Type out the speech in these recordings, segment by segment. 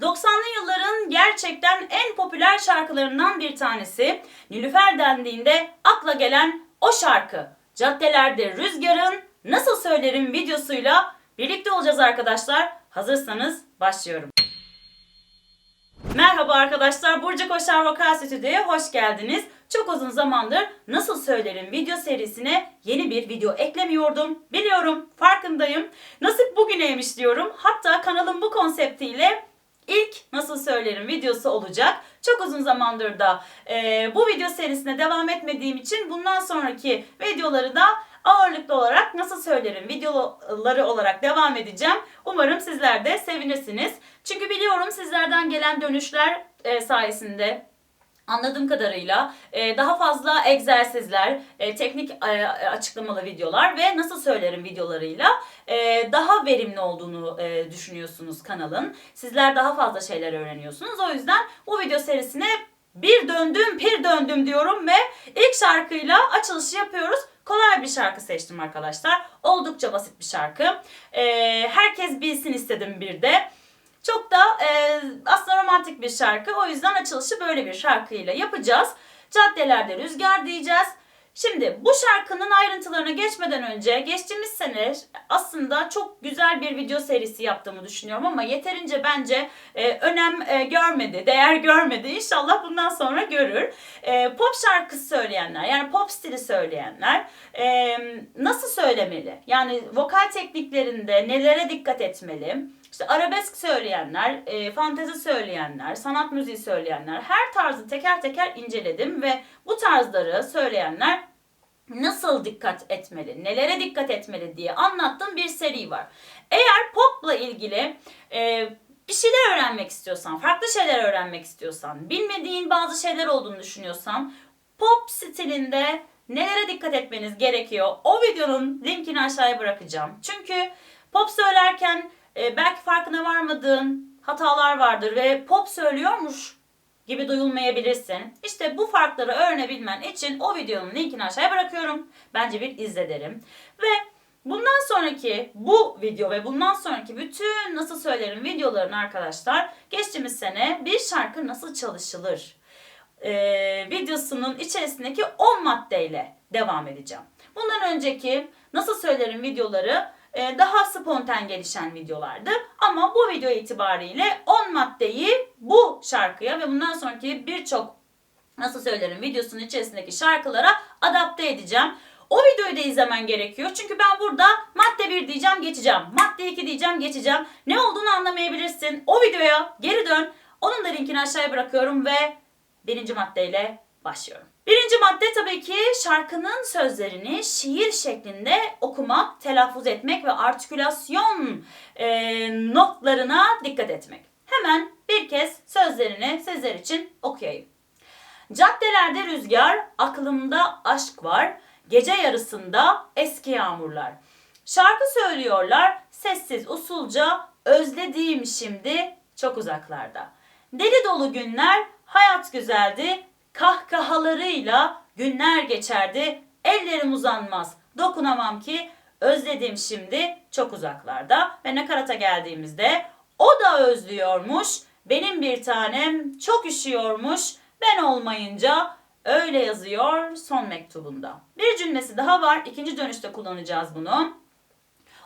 90'lı yılların gerçekten en popüler şarkılarından bir tanesi. Nilüfer dendiğinde akla gelen o şarkı. Caddelerde rüzgarın nasıl söylerim videosuyla birlikte olacağız arkadaşlar. Hazırsanız başlıyorum. Merhaba arkadaşlar, Burcu Koşar Vokal Stüdyo'ya hoş geldiniz. Çok uzun zamandır Nasıl Söylerim video serisine yeni bir video eklemiyordum. Biliyorum, farkındayım. Nasip bugüneymiş diyorum. Hatta kanalın bu konseptiyle ilk Nasıl Söylerim videosu olacak. Çok uzun zamandır da e, bu video serisine devam etmediğim için bundan sonraki videoları da ağırlıklı olarak Nasıl Söylerim videoları olarak devam edeceğim. Umarım sizler de sevinirsiniz. Çünkü biliyorum sizlerden gelen dönüşler e, sayesinde anladığım kadarıyla e, daha fazla egzersizler, e, teknik e, açıklamalı videolar ve nasıl söylerim videolarıyla daha verimli olduğunu düşünüyorsunuz kanalın. Sizler daha fazla şeyler öğreniyorsunuz. O yüzden bu video serisine bir döndüm, bir döndüm diyorum ve ilk şarkıyla açılışı yapıyoruz. Kolay bir şarkı seçtim arkadaşlar. Oldukça basit bir şarkı. Herkes bilsin istedim bir de. Çok da e, aslında romantik bir şarkı. O yüzden açılışı böyle bir şarkıyla yapacağız. Caddelerde rüzgar diyeceğiz. Şimdi bu şarkının ayrıntılarına geçmeden önce geçtiğimiz sene aslında çok güzel bir video serisi yaptığımı düşünüyorum ama yeterince bence e, önem e, görmedi, değer görmedi. İnşallah bundan sonra görür. E, pop şarkısı söyleyenler yani pop stili söyleyenler e, nasıl söylemeli? Yani vokal tekniklerinde nelere dikkat etmeli? İşte arabesk söyleyenler, e, fantezi söyleyenler, sanat müziği söyleyenler her tarzı teker teker inceledim ve bu tarzları söyleyenler nasıl dikkat etmeli, nelere dikkat etmeli diye anlattığım bir seri var. Eğer popla ilgili e, bir şeyler öğrenmek istiyorsan, farklı şeyler öğrenmek istiyorsan, bilmediğin bazı şeyler olduğunu düşünüyorsan, pop stilinde nelere dikkat etmeniz gerekiyor? O videonun linkini aşağıya bırakacağım. Çünkü pop söylerken e, belki farkına varmadığın hatalar vardır ve pop söylüyormuş gibi duyulmayabilirsin. İşte bu farkları öğrenebilmen için o videonun linkini aşağıya bırakıyorum. Bence bir izle derim. Ve bundan sonraki bu video ve bundan sonraki bütün nasıl söylerim videoların arkadaşlar geçtiğimiz sene bir şarkı nasıl çalışılır e, videosunun içerisindeki 10 maddeyle devam edeceğim. Bundan önceki nasıl söylerim videoları daha spontan gelişen videolardı. Ama bu video itibariyle 10 maddeyi bu şarkıya ve bundan sonraki birçok nasıl söylerim videosunun içerisindeki şarkılara adapte edeceğim. O videoyu da izlemen gerekiyor. Çünkü ben burada madde 1 diyeceğim geçeceğim. Madde 2 diyeceğim geçeceğim. Ne olduğunu anlamayabilirsin. O videoya geri dön. Onun da linkini aşağıya bırakıyorum ve birinci maddeyle başlıyorum. Birinci madde tabii ki şarkının sözlerini şiir şeklinde okumak, telaffuz etmek ve artikülasyon e, notlarına dikkat etmek. Hemen bir kez sözlerini sizler için okuyayım. Caddelerde rüzgar, aklımda aşk var. Gece yarısında eski yağmurlar. Şarkı söylüyorlar sessiz usulca özlediğim şimdi çok uzaklarda. Deli dolu günler, hayat güzeldi, kahkahalarıyla günler geçerdi. Ellerim uzanmaz, dokunamam ki özledim şimdi çok uzaklarda. Ve nakarata geldiğimizde o da özlüyormuş, benim bir tanem çok üşüyormuş, ben olmayınca öyle yazıyor son mektubunda. Bir cümlesi daha var, ikinci dönüşte kullanacağız bunu.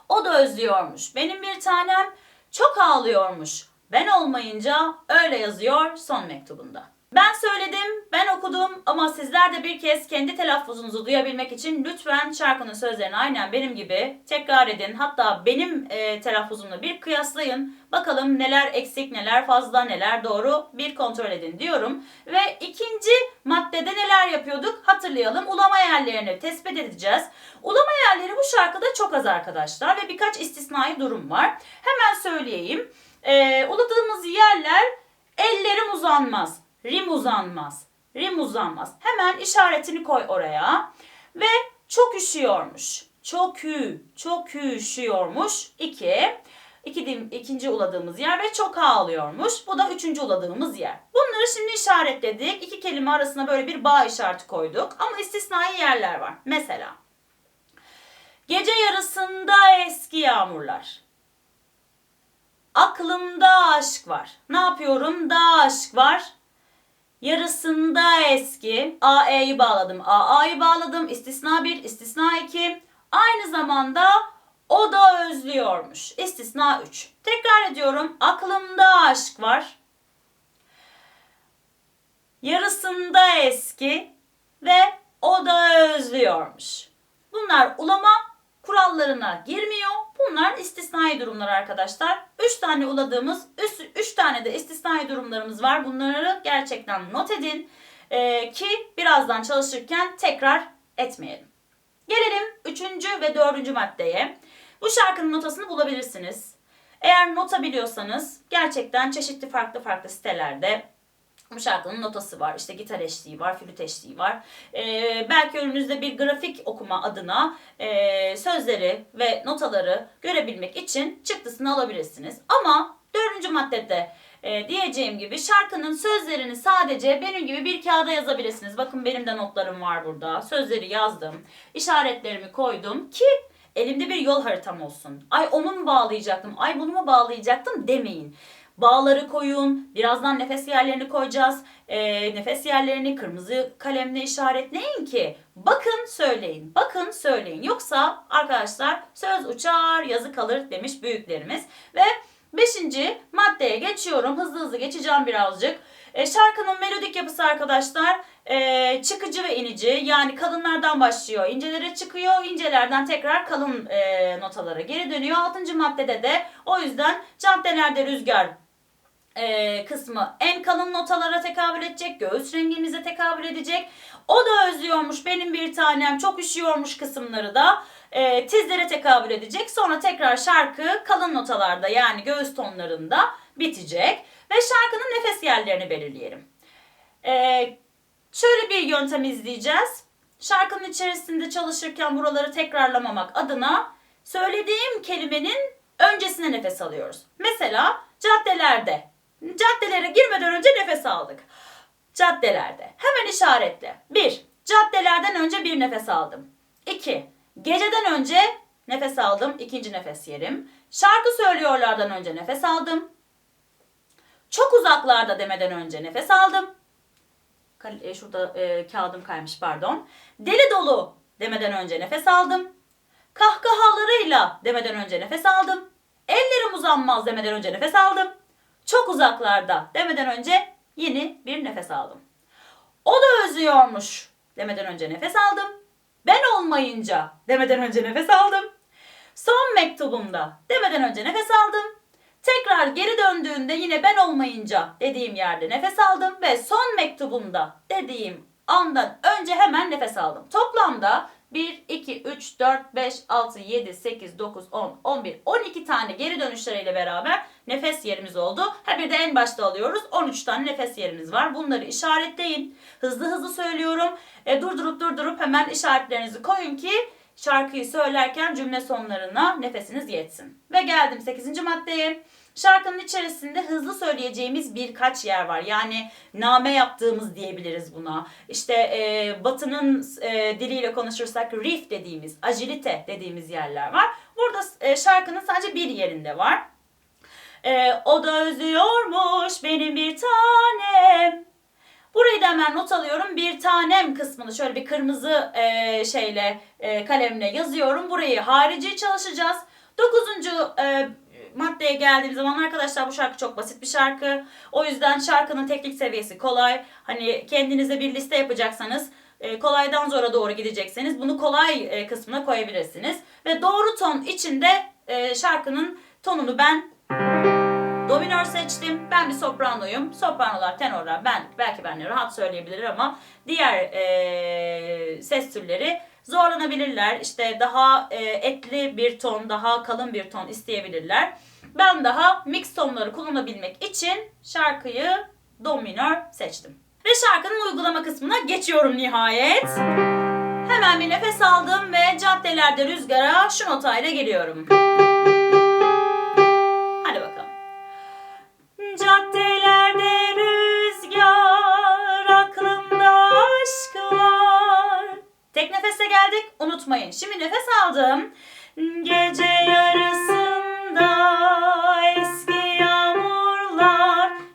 O da özlüyormuş, benim bir tanem çok ağlıyormuş, ben olmayınca öyle yazıyor son mektubunda. Ben söyledim, ben okudum ama sizler de bir kez kendi telaffuzunuzu duyabilmek için lütfen şarkının sözlerini aynen benim gibi tekrar edin. Hatta benim e, telaffuzumla bir kıyaslayın. Bakalım neler eksik, neler fazla, neler doğru bir kontrol edin diyorum. Ve ikinci maddede neler yapıyorduk hatırlayalım. Ulama yerlerini tespit edeceğiz. Ulama yerleri bu şarkıda çok az arkadaşlar ve birkaç istisnai durum var. Hemen söyleyeyim. E, uladığımız yerler ellerim uzanmaz. Rim uzanmaz. Rim uzanmaz. Hemen işaretini koy oraya. Ve çok üşüyormuş. Çok ü, çok üşüyormuş. İki. İki, ikinci uladığımız yer ve çok ağlıyormuş. Bu da üçüncü uladığımız yer. Bunları şimdi işaretledik. İki kelime arasına böyle bir bağ işareti koyduk. Ama istisnai yerler var. Mesela gece yarısında eski yağmurlar. Aklımda aşk var. Ne yapıyorum? Da aşk var. Yarısında eski. A, E'yi bağladım. A, A'yı bağladım. İstisna 1, istisna 2. Aynı zamanda o da özlüyormuş. İstisna 3. Tekrar ediyorum. Aklımda aşk var. Yarısında eski ve o da özlüyormuş. Bunlar ulama kurallarına girmiyor. Bunlar istisnai durumlar arkadaşlar. 3 tane uladığımız, 3 tane de istisnai durumlarımız var. Bunları gerçekten not edin Ee, ki birazdan çalışırken tekrar etmeyelim. Gelelim 3. ve 4. maddeye. Bu şarkının notasını bulabilirsiniz. Eğer nota biliyorsanız gerçekten çeşitli farklı farklı sitelerde bu şarkının notası var. İşte gitar eşliği var, flüt eşliği var. Ee, belki önünüzde bir grafik okuma adına e, sözleri ve notaları görebilmek için çıktısını alabilirsiniz. Ama dördüncü maddede e, diyeceğim gibi şarkının sözlerini sadece benim gibi bir kağıda yazabilirsiniz. Bakın benim de notlarım var burada. Sözleri yazdım. işaretlerimi koydum ki elimde bir yol haritam olsun. Ay onu mu bağlayacaktım, ay bunu mu bağlayacaktım demeyin. Bağları koyun. Birazdan nefes yerlerini koyacağız. E, nefes yerlerini kırmızı kalemle işaretleyin ki bakın söyleyin. Bakın söyleyin. Yoksa arkadaşlar söz uçar yazı kalır demiş büyüklerimiz. Ve beşinci maddeye geçiyorum. Hızlı hızlı geçeceğim birazcık. E, şarkının melodik yapısı arkadaşlar e, çıkıcı ve inici yani kalınlardan başlıyor incelere çıkıyor incelerden tekrar kalın e, notalara geri dönüyor. Altıncı maddede de o yüzden caddelerde rüzgar e, kısmı en kalın notalara tekabül edecek. Göğüs rengimize tekabül edecek. O da özlüyormuş benim bir tanem çok üşüyormuş kısımları da e, tizlere tekabül edecek. Sonra tekrar şarkı kalın notalarda yani göğüs tonlarında bitecek. Ve şarkının nefes yerlerini belirleyelim. E, şöyle bir yöntem izleyeceğiz. Şarkının içerisinde çalışırken buraları tekrarlamamak adına söylediğim kelimenin öncesine nefes alıyoruz. Mesela caddelerde Caddelere girmeden önce nefes aldık. Caddelerde. Hemen işaretle. 1. Caddelerden önce bir nefes aldım. 2. Geceden önce nefes aldım. ikinci nefes yerim. Şarkı söylüyorlardan önce nefes aldım. Çok uzaklarda demeden önce nefes aldım. E, şurada e, kağıdım kaymış pardon. Deli dolu demeden önce nefes aldım. Kahkahalarıyla demeden önce nefes aldım. Ellerim uzanmaz demeden önce nefes aldım çok uzaklarda demeden önce yeni bir nefes aldım. O da özlüyormuş demeden önce nefes aldım. Ben olmayınca demeden önce nefes aldım. Son mektubumda demeden önce nefes aldım. Tekrar geri döndüğünde yine ben olmayınca dediğim yerde nefes aldım ve son mektubumda dediğim andan önce hemen nefes aldım. Toplamda 1, 2, 3, 4, 5, 6, 7, 8, 9, 10, 11, 12 tane geri dönüşleriyle beraber nefes yerimiz oldu. Ha bir de en başta alıyoruz. 13 tane nefes yerimiz var. Bunları işaretleyin. Hızlı hızlı söylüyorum. E, durdurup durdurup hemen işaretlerinizi koyun ki şarkıyı söylerken cümle sonlarına nefesiniz yetsin. Ve geldim 8. maddeye. Şarkının içerisinde hızlı söyleyeceğimiz birkaç yer var. Yani name yaptığımız diyebiliriz buna. İşte e, Batı'nın e, diliyle konuşursak riff dediğimiz, agilite dediğimiz yerler var. Burada e, şarkının sadece bir yerinde var. E, o da özlüyormuş benim bir tanem. Burayı da hemen not alıyorum. Bir tanem kısmını şöyle bir kırmızı e, şeyle e, kalemle yazıyorum. Burayı harici çalışacağız. Dokuzuncu e, maddeye geldiğim zaman arkadaşlar bu şarkı çok basit bir şarkı. O yüzden şarkının teknik seviyesi kolay. Hani kendinize bir liste yapacaksanız e, kolaydan zora doğru gidecekseniz bunu kolay e, kısmına koyabilirsiniz. Ve doğru ton içinde e, şarkının tonunu ben Do minör seçtim. Ben bir sopranoyum. Sopranolar, tenorlar ben belki ben rahat söyleyebilir ama diğer e, ses türleri zorlanabilirler. İşte daha e, etli bir ton, daha kalın bir ton isteyebilirler. Ben daha mix tonları kullanabilmek için şarkıyı do minör seçtim. Ve şarkının uygulama kısmına geçiyorum nihayet. Hemen bir nefes aldım ve caddelerde rüzgara şu notayla geliyorum. Caddelerde rüzgar, aklımda aşk var. Tek nefeste geldik, unutmayın. Şimdi nefes aldım. Gece yarısında eski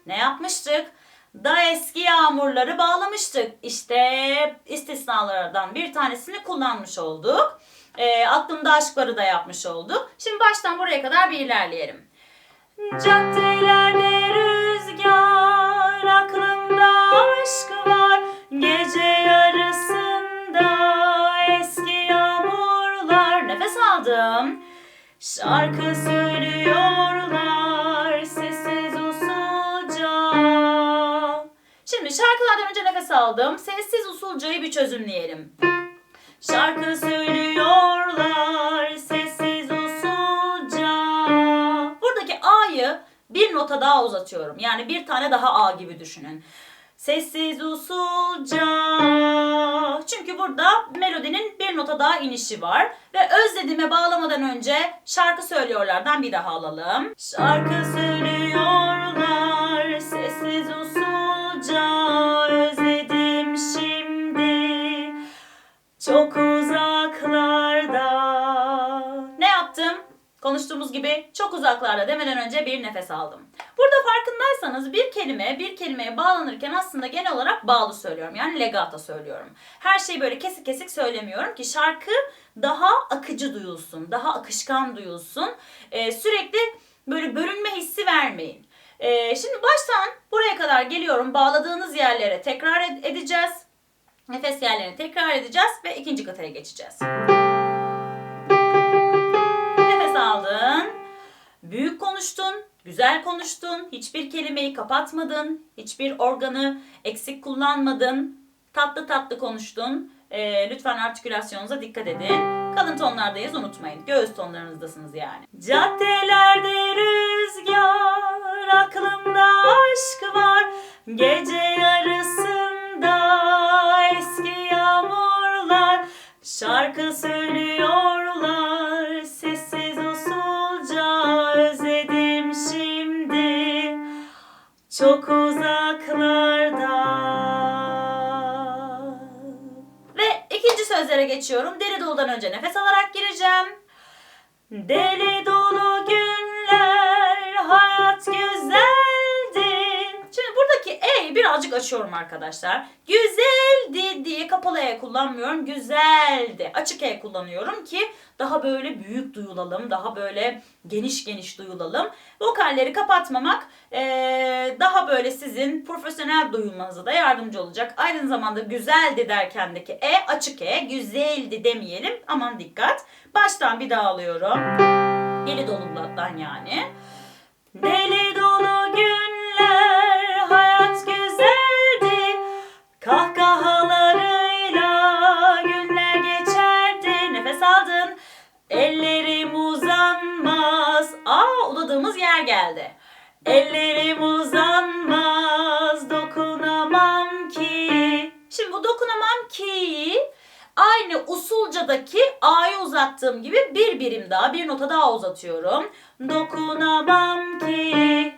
ne yapmıştık? Da eski yağmurları bağlamıştık. İşte istisnalardan bir tanesini kullanmış olduk. E, aklımda aşk varı da yapmış olduk. Şimdi baştan buraya kadar bir ilerleyelim. Caddelerde rüzgar, aklımda aşk var. Gece yarısında eski yağmurlar. Nefes aldım. Şarkı söylüyorlar sessiz usulca. Şimdi şarkılardan önce nefes aldım. Sessiz usulcayı bir çözümleyelim. Şarkı söylüyorlar bir nota daha uzatıyorum. Yani bir tane daha A gibi düşünün. Sessiz usulca. Çünkü burada melodinin bir nota daha inişi var. Ve özlediğime bağlamadan önce şarkı söylüyorlardan bir daha alalım. Şarkı söylüyorlar sessiz usulca. Özledim şimdi çok Konuştuğumuz gibi çok uzaklarda demeden önce bir nefes aldım. Burada farkındaysanız bir kelime bir kelimeye bağlanırken aslında genel olarak bağlı söylüyorum. Yani legato söylüyorum. Her şeyi böyle kesik kesik söylemiyorum ki şarkı daha akıcı duyulsun, daha akışkan duyulsun. Ee, sürekli böyle bölünme hissi vermeyin. Ee, şimdi baştan buraya kadar geliyorum. Bağladığınız yerlere tekrar ed- edeceğiz. Nefes yerlerini tekrar edeceğiz ve ikinci kataya geçeceğiz. Aldın. Büyük konuştun, güzel konuştun, hiçbir kelimeyi kapatmadın, hiçbir organı eksik kullanmadın, tatlı tatlı konuştun. Ee, lütfen artikülasyonunuza dikkat edin. Kalın tonlardayız unutmayın. Göğüs tonlarınızdasınız yani. Caddelerde rüzgar, aklımda aşk var. Gece yarısında eski yağmurlar şarkı söylüyorlar çok uzaklarda. Ve ikinci sözlere geçiyorum. Deli doludan önce nefes alarak gireceğim. Deli dolu günler hayat güzeldi. Buradaki E'yi birazcık açıyorum arkadaşlar. Güzeldi diye kapalı E kullanmıyorum. Güzeldi. Açık E kullanıyorum ki daha böyle büyük duyulalım. Daha böyle geniş geniş duyulalım. Vokalleri kapatmamak eee, daha böyle sizin profesyonel duyulmanıza da yardımcı olacak. Aynı zamanda güzeldi derkendeki E açık E. Güzeldi demeyelim. Aman dikkat. Baştan bir daha alıyorum. Deli doludan yani. Deli Kahkahalarıyla günler geçerdi. Nefes aldın. Ellerim uzanmaz. Aa uladığımız yer geldi. Ellerim uzanmaz dokunamam ki. Şimdi bu dokunamam ki'yi aynı usulcadaki A'yı uzattığım gibi bir birim daha, bir nota daha uzatıyorum. Dokunamam ki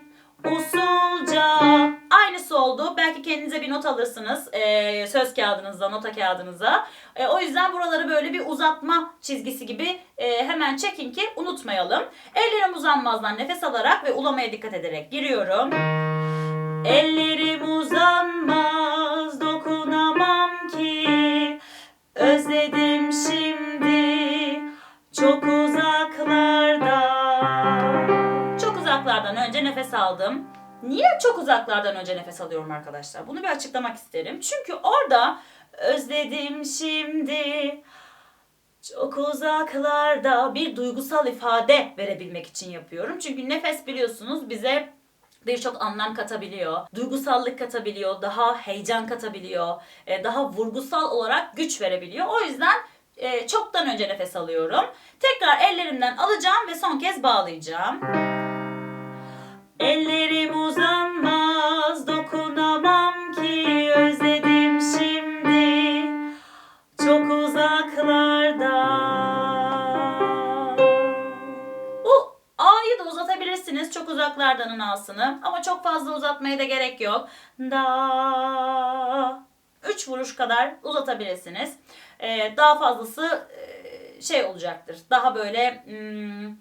usulca. Aynısı oldu. Belki kendinize bir not alırsınız eee, söz kağıdınıza, nota kağıdınıza. E, o yüzden buraları böyle bir uzatma çizgisi gibi e, hemen çekin ki unutmayalım. Ellerim uzanmazdan nefes alarak ve ulamaya dikkat ederek giriyorum. Ellerim uzanmaz dokunamam ki Özledim şimdi çok uzaklarda Çok uzaklardan önce nefes aldım. Niye çok uzaklardan önce nefes alıyorum arkadaşlar? Bunu bir açıklamak isterim. Çünkü orada özledim şimdi çok uzaklarda bir duygusal ifade verebilmek için yapıyorum. Çünkü nefes biliyorsunuz bize birçok anlam katabiliyor. Duygusallık katabiliyor, daha heyecan katabiliyor, e, daha vurgusal olarak güç verebiliyor. O yüzden e, çoktan önce nefes alıyorum. Tekrar ellerimden alacağım ve son kez bağlayacağım. Ellerim uzanmaz, dokunamam ki özledim şimdi çok uzaklarda. Bu A'yı da uzatabilirsiniz çok uzaklardanın A'sını ama çok fazla uzatmaya da gerek yok. Da üç vuruş kadar uzatabilirsiniz. Ee, daha fazlası e, şey olacaktır. Daha böyle hmm,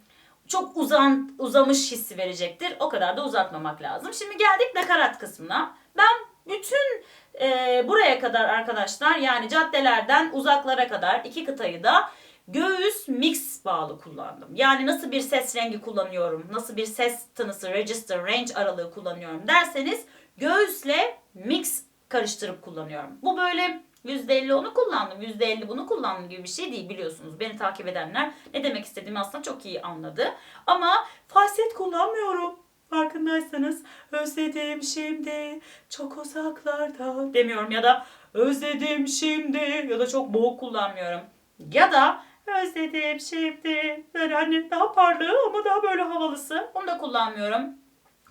çok uzan uzamış hissi verecektir. O kadar da uzatmamak lazım. Şimdi geldik nakarat kısmına. Ben bütün e, buraya kadar arkadaşlar yani caddelerden uzaklara kadar iki kıtayı da göğüs mix bağlı kullandım. Yani nasıl bir ses rengi kullanıyorum, nasıl bir ses tınısı, register, range aralığı kullanıyorum derseniz göğüsle mix karıştırıp kullanıyorum. Bu böyle %50 onu kullandım, %50 bunu kullandım gibi bir şey değil biliyorsunuz. Beni takip edenler ne demek istediğimi aslında çok iyi anladı. Ama falset kullanmıyorum. Farkındaysanız özledim şimdi çok uzaklarda demiyorum ya da özledim şimdi ya da çok boğuk kullanmıyorum. Ya da özledim şimdi böyle hani daha parlağı ama daha böyle havalısı onu da kullanmıyorum.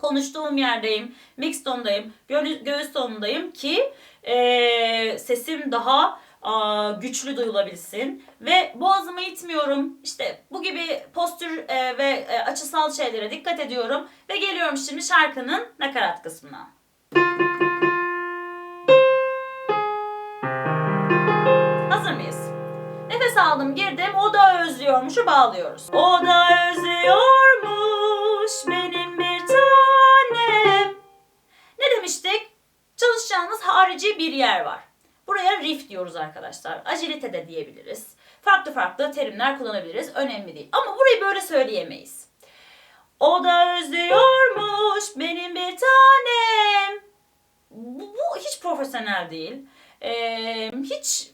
Konuştuğum yerdeyim, mix tondayım, gö- göğüs tonundayım ki eee, sesim daha aa, güçlü duyulabilsin ve boğazımı itmiyorum. İşte bu gibi postür e, ve e, açısal şeylere dikkat ediyorum ve geliyorum şimdi şarkının nakarat kısmına. Hazır mıyız? Nefes aldım girdim o da özlüyormuşu bağlıyoruz. O da özlüyormuş bir yer var. Buraya riff diyoruz arkadaşlar. Agilite de diyebiliriz. Farklı farklı terimler kullanabiliriz. Önemli değil. Ama burayı böyle söyleyemeyiz. O da özlüyormuş benim bir tanem. Bu, bu hiç profesyonel değil. Ee, hiç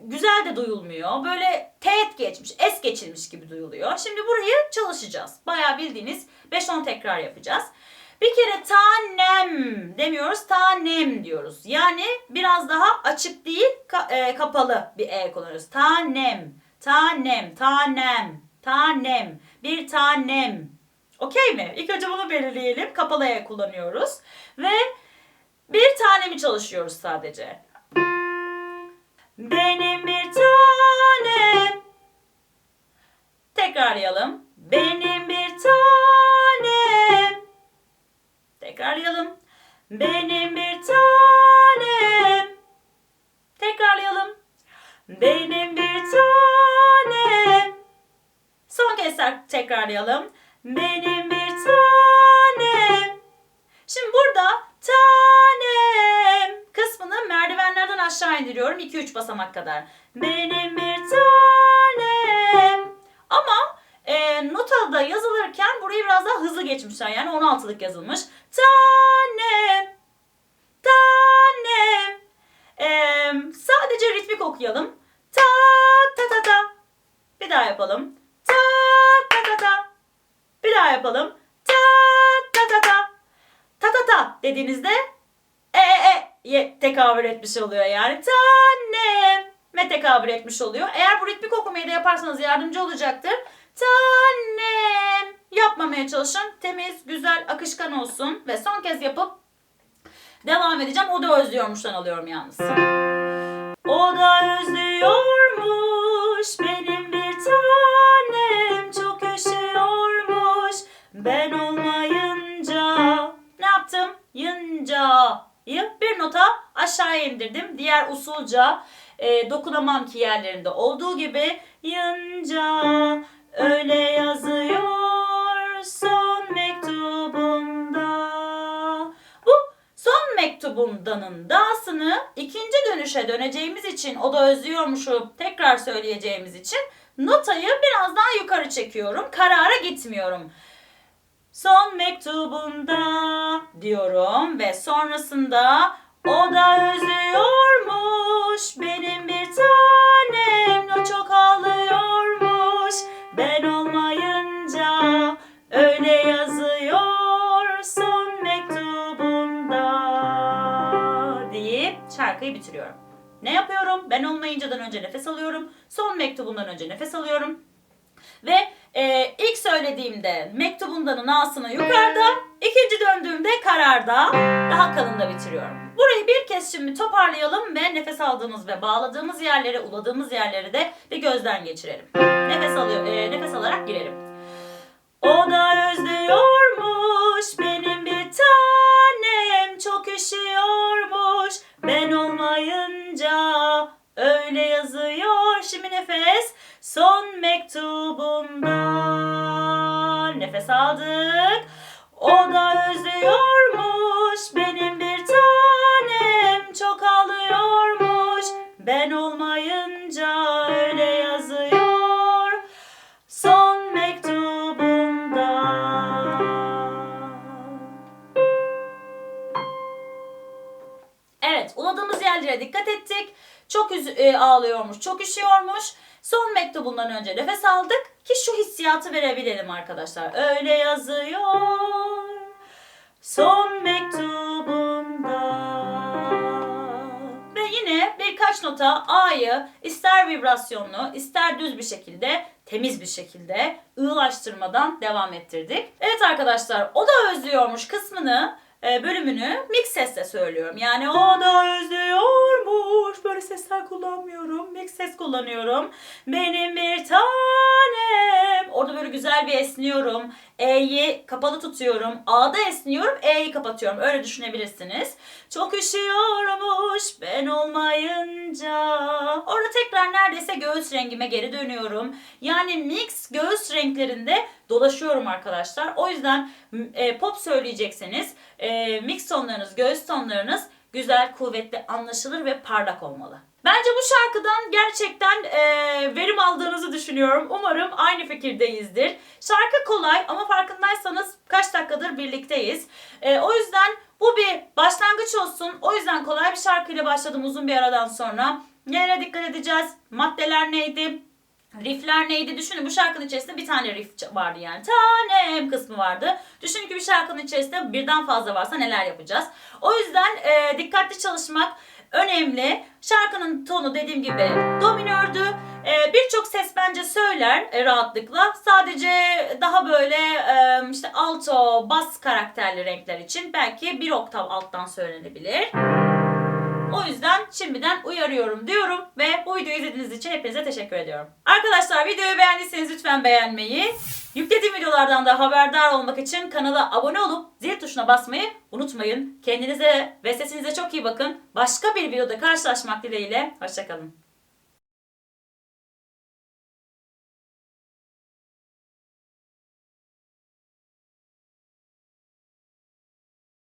güzel de duyulmuyor. Böyle teğet geçmiş, es geçilmiş gibi duyuluyor. Şimdi burayı çalışacağız. Bayağı bildiğiniz 5-10 tekrar yapacağız. Bir kere tanem demiyoruz, tanem diyoruz. Yani biraz daha açık değil, ka- e, kapalı bir e kullanıyoruz. Tanem, tanem, tanem, tanem, bir tanem. Okey mi? İlk önce bunu belirleyelim. Kapalı e kullanıyoruz. Ve bir tanemi çalışıyoruz sadece. Benim bir tanem. Tekrarlayalım. Benim bir tanem. Tekrarlayalım. Benim bir tanem. Tekrarlayalım. Benim bir tanem. Son kez tekrarlayalım. Benim bir tanem. Şimdi burada tanem kısmını merdivenlerden aşağı indiriyorum 2-3 basamak kadar. Benim bir tanem. Ama notada yazılırken burayı biraz daha hızlı geçmişler. Yani 16'lık yazılmış. Tanem. Tanem. E, sadece ritmik okuyalım. Ta ta ta ta. Bir daha yapalım. Ta ta ta ta. Bir daha yapalım. Ta ta ta ta. Ta ta ta dediğinizde e e ye tekabül etmiş oluyor yani. Tanem ve tekabül etmiş oluyor. Eğer bu ritmik okumayı da yaparsanız yardımcı olacaktır. Tanem yapmamaya çalışın. Temiz, güzel, akışkan olsun ve son kez yapıp devam edeceğim. O da özlüyormuştan alıyorum yalnız. O da özlüyormuş benim bir tanem çok üşüyormuş ben olmayınca ne yaptım? Yınca'yı bir nota aşağıya indirdim. Diğer usulca e, dokunamam ki yerlerinde olduğu gibi yınca öyle yazıyor son mektubumda. Bu son mektubumdanın da'sını ikinci dönüşe döneceğimiz için o da özlüyormuşu tekrar söyleyeceğimiz için notayı biraz daha yukarı çekiyorum. Karara gitmiyorum. Son mektubunda diyorum ve sonrasında o da özlüyormuş benim bir şarkıyı bitiriyorum. Ne yapıyorum? Ben olmayıncadan önce nefes alıyorum. Son mektubundan önce nefes alıyorum. Ve e, ilk söylediğimde mektubundanın ağsını yukarıda, ikinci döndüğümde kararda, daha kalında bitiriyorum. Burayı bir kez şimdi toparlayalım ve nefes aldığımız ve bağladığımız yerleri, uladığımız yerleri de bir gözden geçirelim. Nefes alıyor, e, nefes alarak girelim. O da kaldık. O da özlüyormuş benim bir tanem çok ağlıyormuş. Ben olmayınca öyle yazıyor son mektubunda. Evet, uladığımız yerlere dikkat ettik. Çok üz- e, ağlıyormuş, çok üşüyormuş. Son mektubundan önce nefes aldık ki şu hissiyatı verebilelim arkadaşlar. Öyle yazıyor. Son mektubumda. Ve yine birkaç nota A'yı ister vibrasyonlu, ister düz bir şekilde, temiz bir şekilde ığlaştırmadan devam ettirdik. Evet arkadaşlar, o da özlüyormuş kısmını bölümünü mix sesle söylüyorum. Yani o da özlüyormuş. Böyle sesler kullanmıyorum. Mix ses kullanıyorum. Benim bir tanem. Orada böyle güzel bir esniyorum. E'yi kapalı tutuyorum. A'da esniyorum. E'yi kapatıyorum. Öyle düşünebilirsiniz. Çok üşüyormuş ben olmayınca. Orada tekrar neredeyse göğüs rengime geri dönüyorum. Yani mix göğüs renklerinde dolaşıyorum arkadaşlar. O yüzden e, pop söyleyecekseniz e, mix tonlarınız, göğüs tonlarınız güzel, kuvvetli, anlaşılır ve parlak olmalı. Bence bu şarkıdan gerçekten e, verim aldığınızı düşünüyorum. Umarım aynı fikirdeyizdir. Şarkı kolay ama farkındaysanız kaç dakikadır birlikteyiz. E, o yüzden bu bir başlangıç olsun. O yüzden kolay bir şarkıyla başladım uzun bir aradan sonra. Nereye dikkat edeceğiz? Maddeler neydi? Riffler neydi? Düşünün bu şarkının içerisinde bir tane riff vardı yani. Tanem kısmı vardı. Düşünün ki bir şarkının içerisinde birden fazla varsa neler yapacağız. O yüzden e, dikkatli çalışmak önemli. Şarkının tonu dediğim gibi do minördü. E, Birçok ses bence söyler e, rahatlıkla. Sadece daha böyle e, işte alto, bas karakterli renkler için belki bir oktav alttan söylenebilir. O yüzden şimdiden uyarıyorum diyorum ve bu videoyu izlediğiniz için hepinize teşekkür ediyorum. Arkadaşlar videoyu beğendiyseniz lütfen beğenmeyi, yüklediğim videolardan da haberdar olmak için kanala abone olup zil tuşuna basmayı unutmayın. Kendinize ve sesinize çok iyi bakın. Başka bir videoda karşılaşmak dileğiyle. Hoşçakalın.